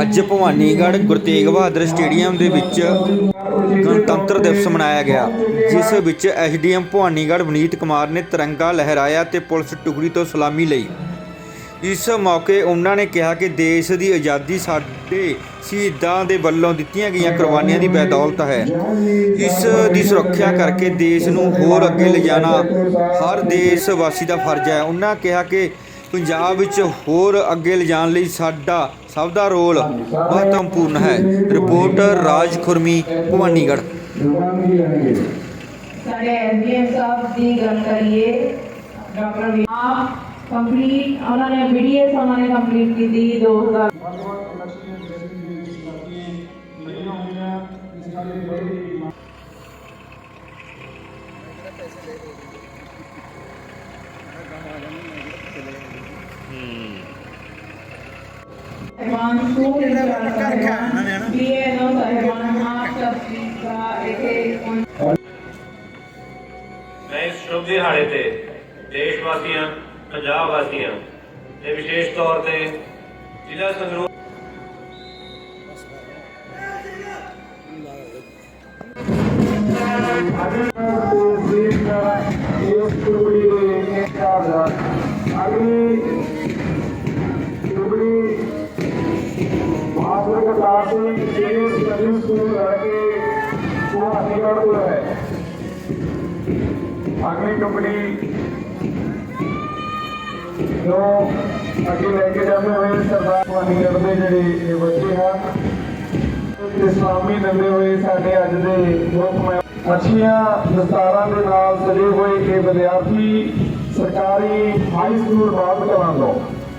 ਅੱਜ ਭਵਾਨੀਗੜ੍ਹ ਗੁਰੂ ਤੇਗ ਬਹਾਦਰ ਸਟੇਡੀਅਮ ਦੇ ਵਿੱਚ ਗਣਤੰਤਰ ਦਿਵਸ ਮਨਾਇਆ ਗਿਆ, ਜਿਸ ਵਿੱਚ ਐਸਡੀਐਮ ਭਵਾਨੀਗੜ੍ਹ ਵਨੀਤ ਕੁਮਾਰ ਨੇ ਤਿਰੰਗਾ ਲਹਿਰਾਇਆ ਤੇ ਪੁਲਿਸ ਟੁਕੜੀ ਤੋਂ ਸਲਾਮੀ ਲਈ। ਇਸ ਮੌਕੇ ਉਹਨਾਂ ਨੇ ਕਿਹਾ ਕਿ ਦੇਸ਼ ਦੀ ਆਜ਼ਾਦੀ ਸਾਡੇ ਸ਼ਹੀਦਾਂ ਦੇ ਵੱਲੋਂ ਦਿੱਤੀਆਂ ਗਈਆਂ ਕੁਰਬਾਨੀਆਂ ਦੀ ਬਦੌਲਤ ਹੈ। ਇਸ ਦੀ ਸੁਰੱਖਿਆ ਕਰਕੇ ਦੇਸ਼ ਨੂੰ ਹੋਰ ਅੱਗੇ ਲਿਜਾਣਾ ਹਰ ਦੇਸ਼ ਵਾਸੀ ਦਾ ਫਰਜ਼ ਹੈ। ਉਹਨਾਂ ਕਿਹਾ ਕਿ ਪੰਜਾਬ ਵਿੱਚ ਹੋਰ ਅੱਗੇ ਲਿਜਾਣ ਲਈ ਸਾਡਾ, ਸਭ ਦਾ ਰੋਲ ਮਹੱਤਵਪੂਰਨ ਹੈ। ਰਿਪੋਰਟਰ ਰਾਜ ਖੁਰਮੀ, ਭਵਾਨੀਗੜ੍ਹ। ਸਾਡੇ ਐਸਡੀਐਮ ਸਾਹਿਬ ਦੀ ਗੱਲ ਕਰੀਏ, ਡਾਕਟਰ ਆਪ ਕੰਪਲੀਟ ਉਹਨਾਂ ਨੇ ਬੀਡੀਐਸ ਉਹਨਾਂ ਨੇ ਕੰਪਲੀਟ ਕੀਤੀ 2000 ਸਾਹਿਬਾਨ ਸਕੂਲ ਦੀ ਗੱਲ ਕਰਦੇ ਹਾਂ ਬੀਏਨਓ ਸਾਹਿਬਾਨ ਆਪ ਸਭ ਦਾ ਇੱਥੇ ਪਹੁੰਚ- ਮੈਂ ਇਸ ਸ਼ੁਭ ਦਿਹਾੜੇ ਤੇ ਦੇਸ਼ ਵਾਸੀਆਂ ਪੰਜਾਬ ਵਾਸੀਆਂ ਤੇ ਵਿਸ਼ੇਸ਼ ਤੌਰ ਤੇ ਜ਼ਿਲ੍ਹਾ ਸੰਗਰੂਰ ਅਗਲੀ ਕੰਪਨੀ ਜੋ ਅੱਗੇ ਲੈ ਕੇ ਜਾਂਦੇ ਹੋਏ ਸਰਦਾਰ ਭਾਨੀਗੜ੍ਹ ਦੇ ਜਿਹੜੇ ਇਹ ਬੱਚੇ ਹਨ ਤੇ ਇਸਲਾਮੀ ਦਿੰਦੇ ਹੋਏ ਸਾਡੇ ਅੱਜ ਦੇ ਮੁੱਖ ਮਹਿ- ਅੱਛੀਆਂ ਦਸਤਾਰਾਂ ਦੇ ਨਾਲ ਸਜੇ ਹੋਏ ਇਹ ਵਿਦਿਆਰਥੀ ਸਰਕਾਰੀ ਹਾਈ ਸਕੂਲ ਬਾਦ ਕਲਾਂ ਤੋਂ।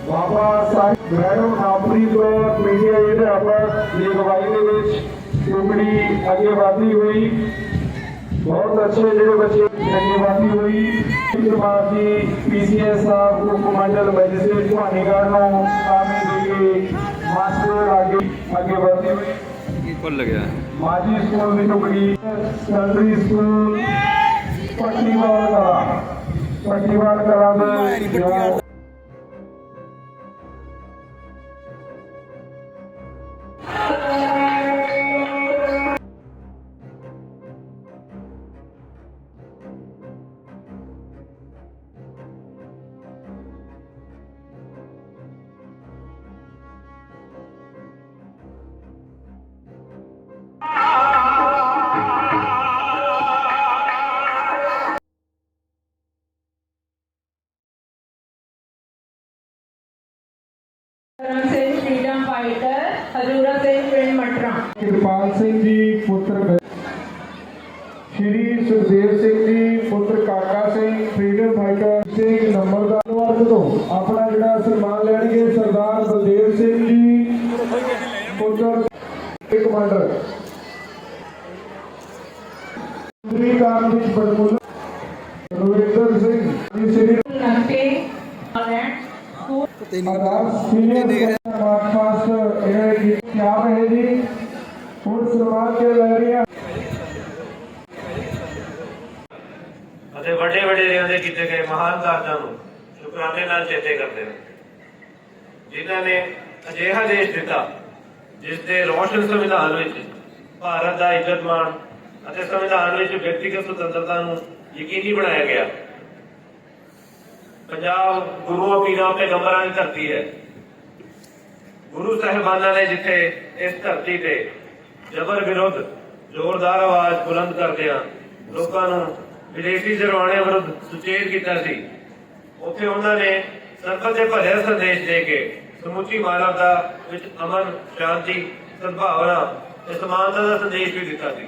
ਬਾਬਾ ਸਾਹਿਬ ਮੈਡਮ ਆਪਰੀ ਤੋਂ ਮੀਡੀਆ ਇਹਦੇ ਅਧਿਆਪਕ ਦੀ ਅਗਵਾਈ ਦੇ ਟੁਕੜੀ ਅੱਗੇ ਵਧਦੀ ਹੋਈ। ਬਹੁਤ ਅੱਛੇ ਜਿਹੜੇ ਬੱਚੇ ਅੱਗੇ ਵਧਦੀ ਹੋਈ। ਸਰਮਾਜੀ ਪੀਸੀਐਸ ਸਾਹਿਬ ਉਪ ਮੰਡਲ ਮੈਜਿਸਟ੍ਰੇਟ ਭਾਨੀਗੜ੍ਹ ਨੂੰ ਸਾਮੀ ਦੇ ਮਾਸਟਰ ਅੱਗੇ ਅੱਗੇ ਵਧਦੀ ਹੋਈ ਭੁੱਲ ਗਿਆ? ਮਾਜੀ ਸਕੂਲ ਦੀ ਟੁਕੜੀ ਸੈਕੰਡਰੀ ਸਕੂਲ ਪੱਟੀਵਾਲ ਕਲਾ। ਪੱਟੀਵਾਲ ਕਲਾ ਦੇ सिंह कृपाल सिंह जी पुत्र श्री सुखदेव सिंह जी पुत्र Kaka Singh freedom fighter Singh number ਧੰਨਵਾਦ तो अपना जरा सम्मान ਲੈਣਗੇ ਸਰਦਾਰ ਬਲਦੇਵ ਸਿੰਘ ਜੀ, ਪੁੱਤਰ ਕਮਾਂਡਰ ਮੰਤਰੀ ਕਾਰਨ ਵਿੱਚ ਸਕੂਲ ਆਦਾਬ ਸੀਨੀਅਰ ਮਾਰਚ ਪਾਸਟ ਇਹ ਹੁਣ ਸਨਮਾਨ ਕੇ ਲੈ ਰਹੀਆਂ ਅਤੇ ਵੱਡੇ ਵਡੇਰਿਆਂ ਦੇ ਕੀਤੇ ਗਏ ਮਹਾਨ ਕਾਰਜਾਂ ਨੂੰ ਸ਼ੁਕਰਾਨੇ ਨਾਲ ਚੇਤੇ ਕਰਦੇ ਹਾਂ। ਜਿਨ੍ਹਾਂ ਨੇ ਅਜਿਹਾ ਦੇਸ਼ ਦਿੱਤਾ, ਜਿਸ ਦੇ ਰੋਸ਼ਨ ਸੰਵਿਧਾਨ ਵਿੱਚ ਭਾਰਤ ਦਾ ਇੱਜ਼ਤ ਮਾਣ ਅਤੇ ਸੰਵਿਧਾਨ ਵਿੱਚ ਵਿਅਕਤੀਗਤ ਸੁਤੰਤਰਤਾ ਨੂੰ ਯਕੀਨੀ ਬਣਾਇਆ ਗਿਆ। ਪੰਜਾਬ ਗੁਰੂਆਂ ਪੀਰਾਂ ਪੈਗੰਬਰਾਂ ਦੀ ਧਰਤੀ ਹੈ। ਗੁਰੂ ਸਾਹਿਬਾਨਾਂ ਨੇ ਜਿੱਥੇ ਇਸ ਧਰਤੀ ਤੇ ਜ਼ਬਰ ਵਿਰੁੱਧ ਜ਼ੋਰਦਾਰ ਆਵਾਜ਼ ਬੁਲੰਦ ਕਰਦਿਆਂ ਲੋਕਾਂ ਨੂੰ ਵਿਦੇਸ਼ੀ ਜਰਵਾਣੇ ਵਿਰੁੱਧ ਸੁਚੇਤ ਕੀਤਾ ਸੀ, ਉੱਥੇ ਉਹਨਾਂ ਨੇ ਸਰਬਤ ਦੇ ਭਲੇ ਸੰਦੇਸ਼ ਦੇ ਕੇ ਸਮੁੱਚੀ ਮਾਨਵਤਾ ਵਿੱਚ ਅਮਨ, ਸ਼ਾਂਤੀ, ਸਦਭਾਵਨਾ ਤੇ ਸਮਾਨਤਾ ਦਾ ਸੰਦੇਸ਼ ਵੀ ਦਿੱਤਾ ਸੀ।